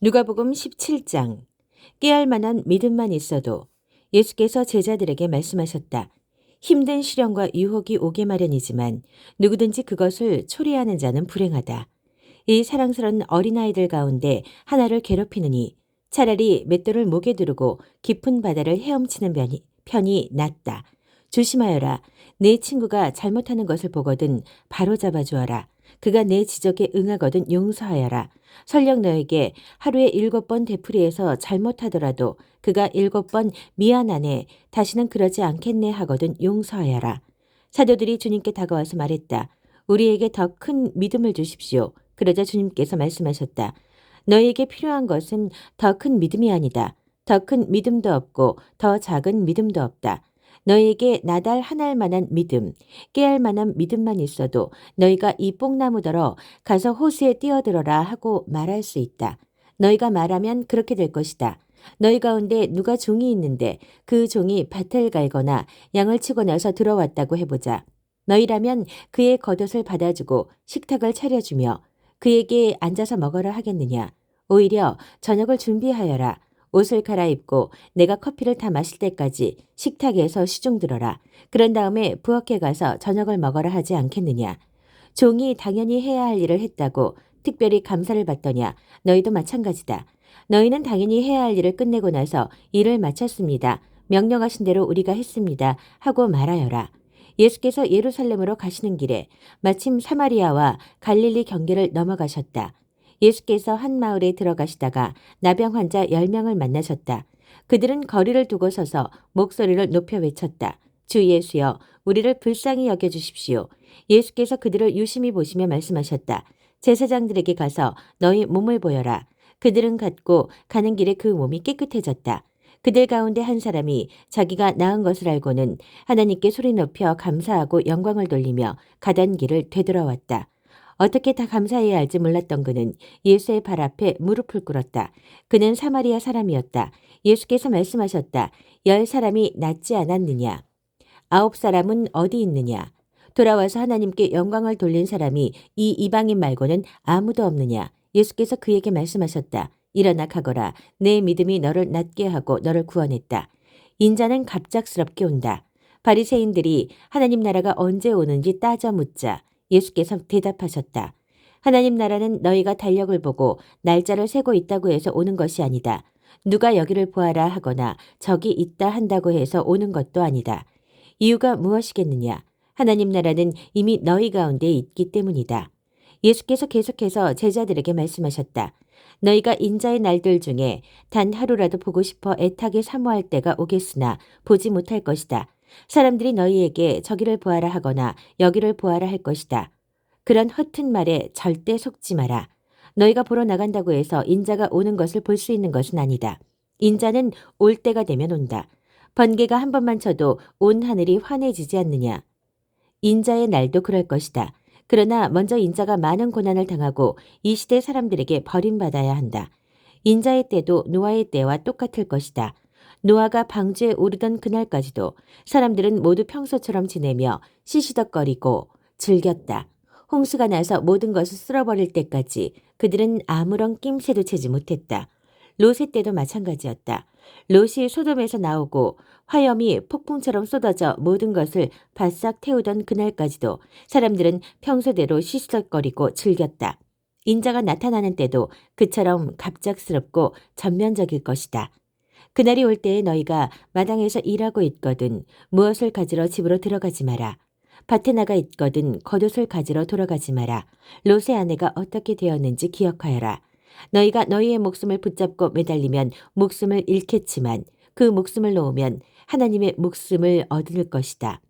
누가복음 17장 깨알 만한 믿음만 있어도 예수께서 제자들에게 말씀하셨다. 힘든 시련과 유혹이 오게 마련이지만 누구든지 그것을 초래하는 자는 불행하다. 이 사랑스러운 어린아이들 가운데 하나를 괴롭히느니 차라리 맷돌을 목에 두르고 깊은 바다를 헤엄치는 편이, 편이 낫다. 조심하여라. 내 친구가 잘못하는 것을 보거든 바로 잡아주어라. 그가 내 지적에 응하거든 용서하여라. 설령 너에게 하루에 일곱 번 되풀이해서 잘못하더라도 그가 일곱 번 미안하네 다시는 그러지 않겠네 하거든 용서하여라. 사도들이 주님께 다가와서 말했다. 우리에게 더 큰 믿음을 주십시오. 그러자 주님께서 말씀하셨다. 너에게 필요한 것은 더 큰 믿음이 아니다. 더 큰 믿음도 없고 더 작은 믿음도 없다. 너에게 나달 하날 만한 믿음, 깨알 만한 믿음만 있어도 너희가 이 뽕나무더러 가서 호수에 뛰어들어라 하고 말할 수 있다. 너희가 말하면 그렇게 될 것이다. 너희 가운데 누가 종이 있는데 그 종이 밭을 갈거나 양을 치고 나서 들어왔다고 해보자. 너희라면 그의 겉옷을 받아주고 식탁을 차려주며 그에게 앉아서 먹어라 하겠느냐. 오히려 저녁을 준비하여라. 옷을 갈아입고 내가 커피를 다 마실 때까지 식탁에서 시중 들어라. 그런 다음에 부엌에 가서 저녁을 먹어라 하지 않겠느냐. 종이 당연히 해야 할 일을 했다고 특별히 감사를 받더냐. 너희도 마찬가지다. 너희는 당연히 해야 할 일을 끝내고 나서 일을 마쳤습니다. 명령하신 대로 우리가 했습니다. 하고 말하여라. 예수께서 예루살렘으로 가시는 길에 마침 사마리아와 갈릴리 경계를 넘어가셨다. 예수께서 한 마을에 들어가시다가 나병 환자 10명을 만나셨다. 그들은 거리를 두고 서서 목소리를 높여 외쳤다. 주 예수여, 우리를 불쌍히 여겨 주십시오. 예수께서 그들을 유심히 보시며 말씀하셨다. 제사장들에게 가서 너희 몸을 보여라. 그들은 갔고 가는 길에 그 몸이 깨끗해졌다. 그들 가운데 한 사람이 자기가 나은 것을 알고는 하나님께 소리 높여 감사하고 영광을 돌리며 가던 길을 되돌아왔다. 어떻게 다 감사해야 할지 몰랐던 그는 예수의 발 앞에 무릎을 꿇었다. 그는 사마리아 사람이었다. 예수께서 말씀하셨다. 열 사람이 낫지 않았느냐? 아홉 사람은 어디 있느냐? 돌아와서 하나님께 영광을 돌린 사람이 이 이방인 말고는 아무도 없느냐? 예수께서 그에게 말씀하셨다. 일어나 가거라. 내 믿음이 너를 낫게 하고 너를 구원했다. 인자는 갑작스럽게 온다. 바리새인들이 하나님 나라가 언제 오는지 따져 묻자 예수께서 대답하셨다. 하나님 나라는 너희가 달력을 보고 날짜를 세고 있다고 해서 오는 것이 아니다. 누가 여기를 보아라 하거나 저기 있다 한다고 해서 오는 것도 아니다. 이유가 무엇이겠느냐? 하나님 나라는 이미 너희 가운데 있기 때문이다. 예수께서 계속해서 제자들에게 말씀하셨다. 너희가 인자의 날들 중에 단 하루라도 보고 싶어 애타게 사모할 때가 오겠으나 보지 못할 것이다. 사람들이 너희에게 저기를 보아라 하거나 여기를 보아라 할 것이다. 그런 허튼 말에 절대 속지 마라. 너희가 보러 나간다고 해서 인자가 오는 것을 볼 수 있는 것은 아니다. 인자는 올 때가 되면 온다. 번개가 한 번만 쳐도 온 하늘이 환해지지 않느냐. 인자의 날도 그럴 것이다. 그러나 먼저 인자가 많은 고난을 당하고 이 시대 사람들에게 버림받아야 한다. 인자의 때도 노아의 때와 똑같을 것이다. 노아가 방주에 오르던 그날까지도 사람들은 모두 평소처럼 지내며 시시덕거리고 즐겼다. 홍수가 나서 모든 것을 쓸어버릴 때까지 그들은 아무런 낌새도 채지 못했다. 롯의 때도 마찬가지였다. 롯이 소돔에서 나오고 화염이 폭풍처럼 쏟아져 모든 것을 바싹 태우던 그날까지도 사람들은 평소대로 시시덕거리고 즐겼다. 인자가 나타나는 때도 그처럼 갑작스럽고 전면적일 것이다. 그날이 올 때에 너희가 마당에서 일하고 있거든 무엇을 가지러 집으로 들어가지 마라. 밭에 나가 있거든 겉옷을 가지러 돌아가지 마라. 롯의 아내가 어떻게 되었는지 기억하여라. 너희가 너희의 목숨을 붙잡고 매달리면 목숨을 잃겠지만 그 목숨을 놓으면 하나님의 목숨을 얻을 것이다.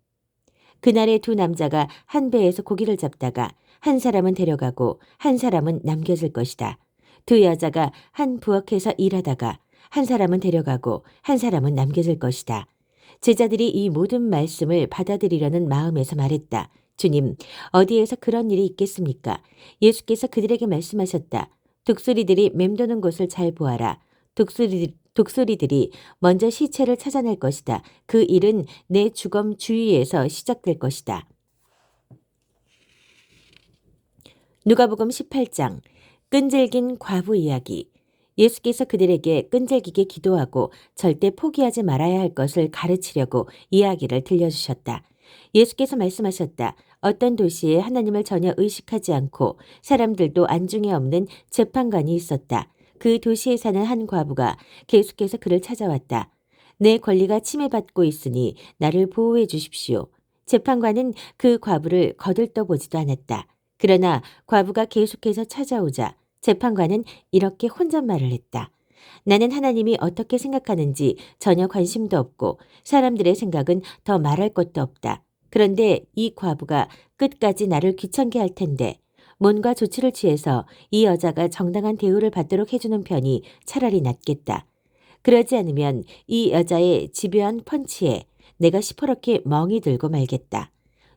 그날에 두 남자가 한 배에서 고기를 잡다가 한 사람은 데려가고 한 사람은 남겨질 것이다. 두 여자가 한 부엌에서 일하다가 한 사람은 데려가고 한 사람은 남겨질 것이다. 제자들이 이 모든 말씀을 받아들이려는 마음에서 말했다. 주님, 어디에서 그런 일이 있겠습니까? 예수께서 그들에게 말씀하셨다. 독수리들이 맴도는 곳을 잘 보아라. 독수리, 독수리들이 먼저 시체를 찾아낼 것이다. 그 일은 내 주검 주위에서 시작될 것이다. 누가복음 18장 끈질긴 과부 이야기 예수께서 그들에게 끈질기게 기도하고 절대 포기하지 말아야 할 것을 가르치려고 이야기를 들려주셨다. 예수께서 말씀하셨다. 어떤 도시에 하나님을 전혀 의식하지 않고 사람들도 안중에 없는 재판관이 있었다. 그 도시에 사는 한 과부가 계속해서 그를 찾아왔다. 내 권리가 침해받고 있으니 나를 보호해 주십시오. 재판관은 그 과부를 거들떠보지도 않았다. 그러나 과부가 계속해서 찾아오자 재판관은 이렇게 혼잣말을 했다. 나는 하나님이 어떻게 생각하는지 전혀 관심도 없고 사람들의 생각은 더 말할 것도 없다. 그런데 이 과부가 끝까지 나를 귀찮게 할 텐데 뭔가 조치를 취해서 이 여자가 정당한 대우를 받도록 해주는 편이 차라리 낫겠다. 그러지 않으면 이 여자의 집요한 펀치에 내가 시퍼렇게 멍이 들고 말겠다.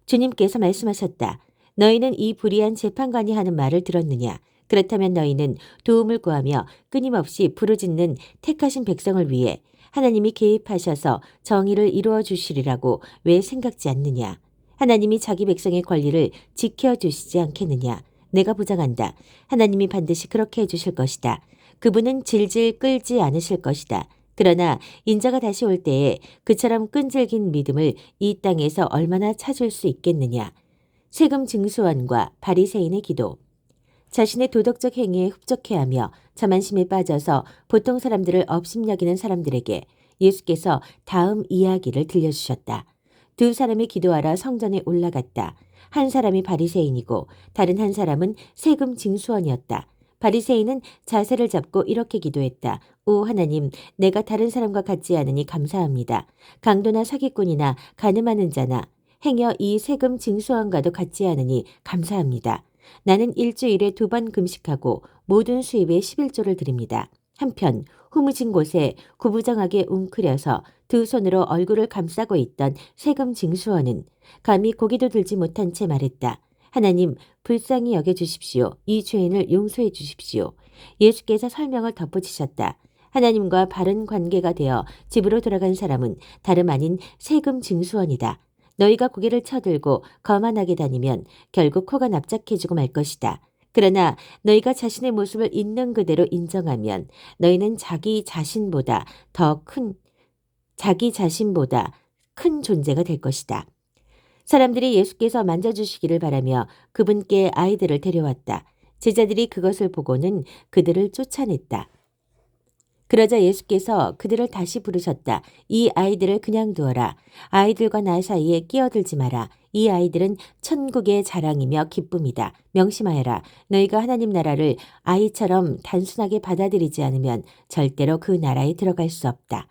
주님께서 말씀하셨다. 너희는 이 불의한 재판관이 하는 말을 들었느냐? 그렇다면 너희는 도움을 구하며 끊임없이 부르짖는 택하신 백성을 위해 하나님이 개입하셔서 정의를 이루어 주시리라고 왜 생각지 않느냐? 하나님이 자기 백성의 권리를 지켜 주시지 않겠느냐? 내가 보장한다. 하나님이 반드시 그렇게 해 주실 것이다. 그분은 질질 끌지 않으실 것이다. 그러나 인자가 다시 올 때에 그처럼 끈질긴 믿음을 이 땅에서 얼마나 찾을 수 있겠느냐. 세금 증수원과 바리새인의 기도. 자신의 도덕적 행위에 흡족해하며 자만심에 빠져서 보통 사람들을 업심여기는 사람들에게 예수께서 다음 이야기를 들려주셨다. 두 사람이 기도하러 성전에 올라갔다. 한 사람이 바리새인이고 다른 한 사람은 세금 징수원이었다. 바리새인은 자세를 잡고 이렇게 기도했다. 오 하나님, 내가 다른 사람과 같지 않으니 감사합니다. 강도나 사기꾼이나 가늠하는 자나 행여 이 세금 징수원과도 같지 않으니 감사합니다. 나는 일주일에 두 번 금식하고 모든 수입의 11조를 드립니다. 한편 후무진 곳에 구부정하게 웅크려서 두 손으로 얼굴을 감싸고 있던 세금 징수원은 감히 고기도 들지 못한 채 말했다. 하나님 불쌍히 여겨 주십시오. 이 죄인을 용서해 주십시오. 예수께서 설명을 덧붙이셨다. 하나님과 바른 관계가 되어 집으로 돌아간 사람은 다름 아닌 세금 징수원이다. 너희가 고개를 쳐들고 거만하게 다니면 결국 코가 납작해지고 말 것이다. 그러나 너희가 자신의 모습을 있는 그대로 인정하면 너희는 자기 자신보다 더 큰, 자기 자신보다 큰 존재가 될 것이다. 사람들이 예수께서 만져주시기를 바라며 그분께 아이들을 데려왔다. 제자들이 그것을 보고는 그들을 쫓아냈다. 그러자 예수께서 그들을 다시 부르셨다. 이 아이들을 그냥 두어라. 아이들과 나 사이에 끼어들지 마라. 이 아이들은 천국의 자랑이며 기쁨이다. 명심하여라. 너희가 하나님 나라를 아이처럼 단순하게 받아들이지 않으면 절대로 그 나라에 들어갈 수 없다.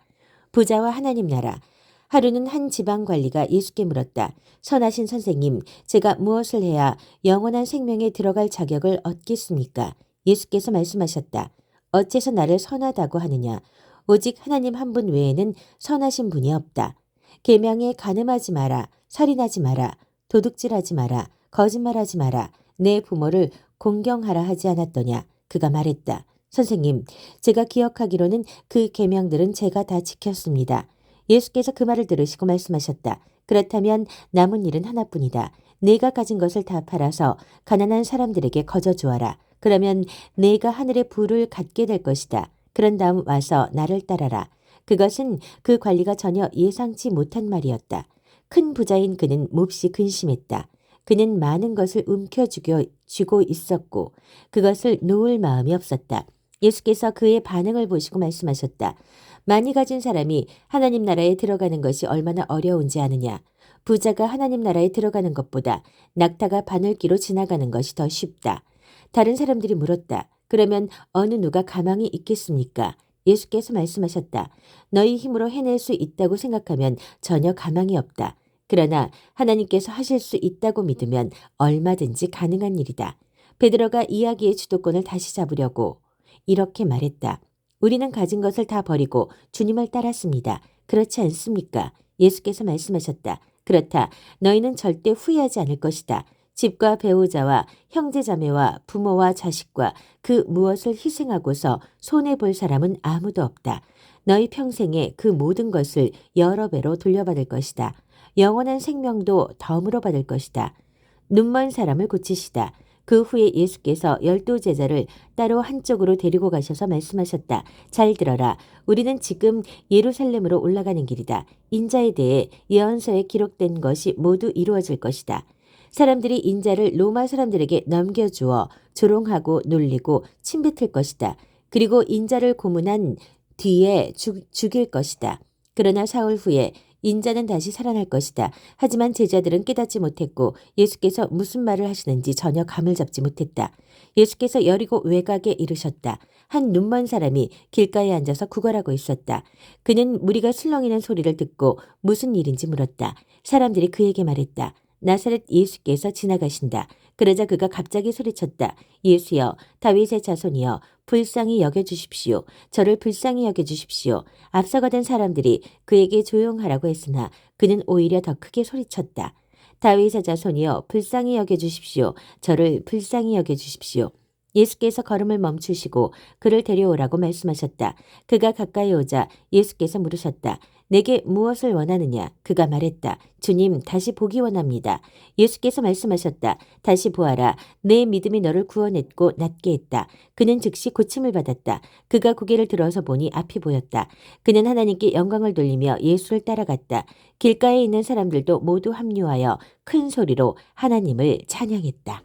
부자와 하나님 나라. 하루는 한 지방 관리가 예수께 물었다. 선하신 선생님, 제가 무엇을 해야 영원한 생명에 들어갈 자격을 얻겠습니까? 예수께서 말씀하셨다. 어째서 나를 선하다고 하느냐? 오직 하나님 한 분 외에는 선하신 분이 없다. 계명에 가늠하지 마라, 살인하지 마라, 도둑질하지 마라, 거짓말하지 마라, 내 부모를 공경하라 하지 않았더냐? 그가 말했다. 선생님, 제가 기억하기로는 그 계명들은 제가 다 지켰습니다. 예수께서 그 말을 들으시고 말씀하셨다. 그렇다면 남은 일은 하나뿐이다. 내가 가진 것을 다 팔아서 가난한 사람들에게 거저 주어라. 그러면 내가 하늘의 부를 갖게 될 것이다. 그런 다음 와서 나를 따라라. 그것은 그 관리가 전혀 예상치 못한 말이었다. 큰 부자인 그는 몹시 근심했다. 그는 많은 것을 움켜쥐고 있었고 그것을 놓을 마음이 없었다. 예수께서 그의 반응을 보시고 말씀하셨다. 많이 가진 사람이 하나님 나라에 들어가는 것이 얼마나 어려운지 아느냐. 부자가 하나님 나라에 들어가는 것보다 낙타가 바늘기로 지나가는 것이 더 쉽다. 다른 사람들이 물었다. 그러면 어느 누가 가망이 있겠습니까? 예수께서 말씀하셨다. 너희 힘으로 해낼 수 있다고 생각하면 전혀 가망이 없다. 그러나 하나님께서 하실 수 있다고 믿으면 얼마든지 가능한 일이다. 베드로가 이야기의 주도권을 다시 잡으려고 이렇게 말했다. 우리는 가진 것을 다 버리고 주님을 따랐습니다. 그렇지 않습니까? 예수께서 말씀하셨다. 그렇다. 너희는 절대 후회하지 않을 것이다. 집과 배우자와 형제자매와 부모와 자식과 그 무엇을 희생하고서 손해 볼 사람은 아무도 없다. 너희 평생에 그 모든 것을 여러 배로 돌려받을 것이다. 영원한 생명도 덤으로 받을 것이다. 눈먼 사람을 고치시다. 그 후에 예수께서 열두 제자를 따로 한쪽으로 데리고 가셔서 말씀하셨다. 잘 들어라. 우리는 지금 예루살렘으로 올라가는 길이다. 인자에 대해 예언서에 기록된 것이 모두 이루어질 것이다. 사람들이 인자를 로마 사람들에게 넘겨주어 조롱하고 놀리고 침뱉을 것이다. 그리고 인자를 고문한 뒤에 죽, 죽일 것이다. 그러나 사흘 후에 인자는 다시 살아날 것이다. 하지만 제자들은 깨닫지 못했고 예수께서 무슨 말을 하시는지 전혀 감을 잡지 못했다. 예수께서 여리고 외곽에 이르셨다. 한 눈먼 사람이 길가에 앉아서 구걸하고 있었다. 그는 무리가 술렁이는 소리를 듣고 무슨 일인지 물었다. 사람들이 그에게 말했다. 나사렛 예수께서 지나가신다. 그러자 그가 갑자기 소리쳤다. 예수여, 다윗의 자손이여, 불쌍히 여겨주십시오. 저를 불쌍히 여겨주십시오. 앞서가던 사람들이 그에게 조용하라고 했으나 그는 오히려 더 크게 소리쳤다. 다윗의 자손이여, 불쌍히 여겨주십시오. 저를 불쌍히 여겨주십시오. 예수께서 걸음을 멈추시고 그를 데려오라고 말씀하셨다. 그가 가까이 오자 예수께서 물으셨다. 내게 무엇을 원하느냐? 그가 말했다. 주님, 다시 보기 원합니다. 예수께서 말씀하셨다. 다시 보아라. 내 믿음이 너를 구원했고 낫게 했다. 그는 즉시 고침을 받았다. 그가 고개를 들어서 보니 앞이 보였다. 그는 하나님께 영광을 돌리며 예수를 따라갔다. 길가에 있는 사람들도 모두 합류하여 큰 소리로 하나님을 찬양했다.